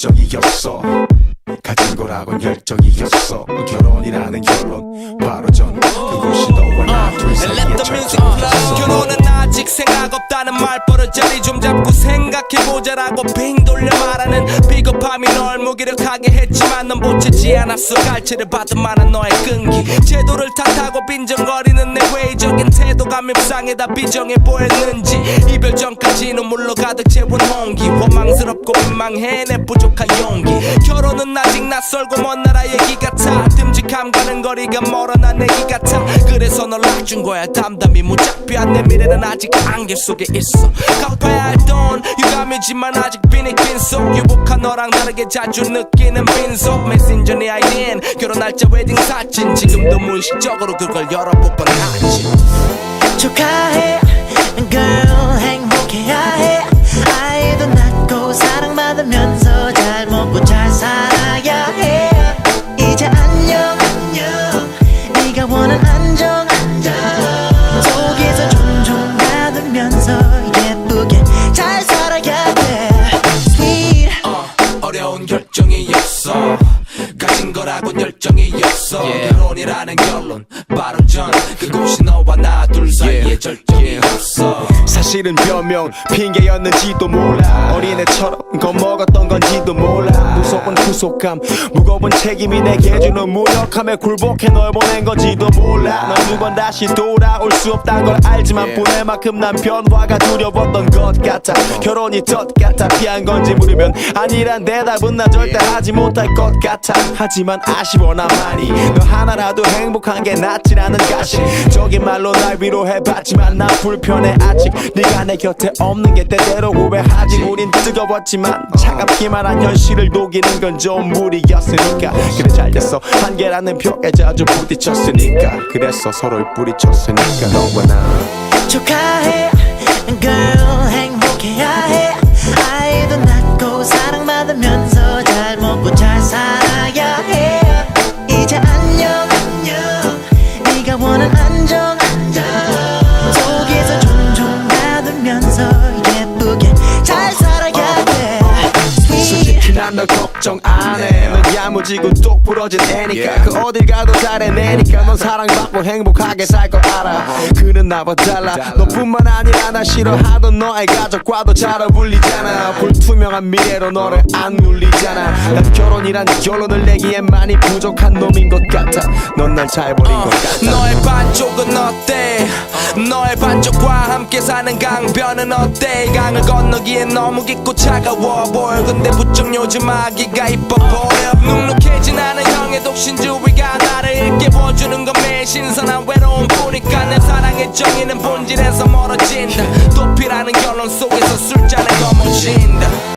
열정이었어. 가진 거라곤 열정이었어. 결혼이라는 결론. 바로 전 그곳이 생각해보자라고 빙 돌려 말하는 비겁함이 널 무기력하게 했지만 넌 보채지 않았어. 갈채를 받은 만한 너의 끈기. 제도를 탓하고 빈정거리는 내 외적인 태도가 밉상에다 비정해 보였는지. 이별 전까지 눈물로 가득 채운 홍기. 원망스럽고 민망해 내 부족한 용기. 결혼은 아직 낯설고 먼 나라 얘기 같아 듬직 함 가는 거리가 멀어난 얘기 같아 그래서 널 놔준 거야. 담담히 무작비한 내 미래는 아직 안개 속에 있어. 갚아야 할 돈 유감이지만 아직 비니낀 속. 유복한 너랑 다르게 자주 느끼는 빈속. 메신저 네 아이디엔 결혼 날짜 웨딩 사진. 지금도 무의식적으로 그걸 열어보곤 하지. 축하해 girl 행복해야 거라곤 열정이었어. 결혼이라는 결론 바로 전. 그곳이 너와 나 둘 사이의 절정이었어 사실은 변명. 핑계였는지도 몰라. 어린애처럼 겁먹었던 건지도 몰라. 무서운 구속감 무거운 책임이 내게 주는 무력함에 굴복해 널 보낸 건지도 몰라. 넌 두 번 다시 돌아올 수 없단 걸 알지만 보낼 만큼 난 변화가 두려웠던 것 같아. 결혼이 덫 같아. 피한 건지 물으면 아니란 대답은 나 절대 하지 못할 것 같아. 하지만 아쉬워 나만이 너 하나라도 행복한 게 낫지라는 가식 적인 말로 날 위로해봤지만 난 불편해. 아직 네가 내 곁에 없는 게 때때로 후회하지. 우린 뜨거웠지만 차갑기만 한 현실을 녹이는 건 좀 무리였으니까. 그래 잘 됐어. 한계라는 벽에 자주 부딪혔으니까. 그래서 서로를 뿌리쳤으니까. 너와 나 축하해 난너 걱정 안해넌 야무지고 똑 부러진 애니까. 그 어딜 가도 잘해내니까 넌 사랑받고 행복하게 살 거 알아. 그는 나와 달라. 너뿐만 아니라 나 싫어하던 너의 가족과도 잘 어울리잖아. 불투명한 미래로 너를 안 눌리잖아. 난 결혼이란 결론을 내기엔 많이 부족한 놈인 것 같아. 넌 날 잘 버린 것 같아. 너의 반쪽은 어때? 너의 반쪽과 함께 사는 강변은 어때? 이 강을 건너기엔 너무 깊고 차가워 보여. 근데 부쩍 요즘 아기가 이뻐 보여. 눅눅해진 않은 형의 독신주의가 나를 깨워주는 건 매일 신선한 외로움 뿐이니까 내 사랑의 정의는 본질에서 멀어진다. 도피라는 결론 속에서 술잔을 거머쥔다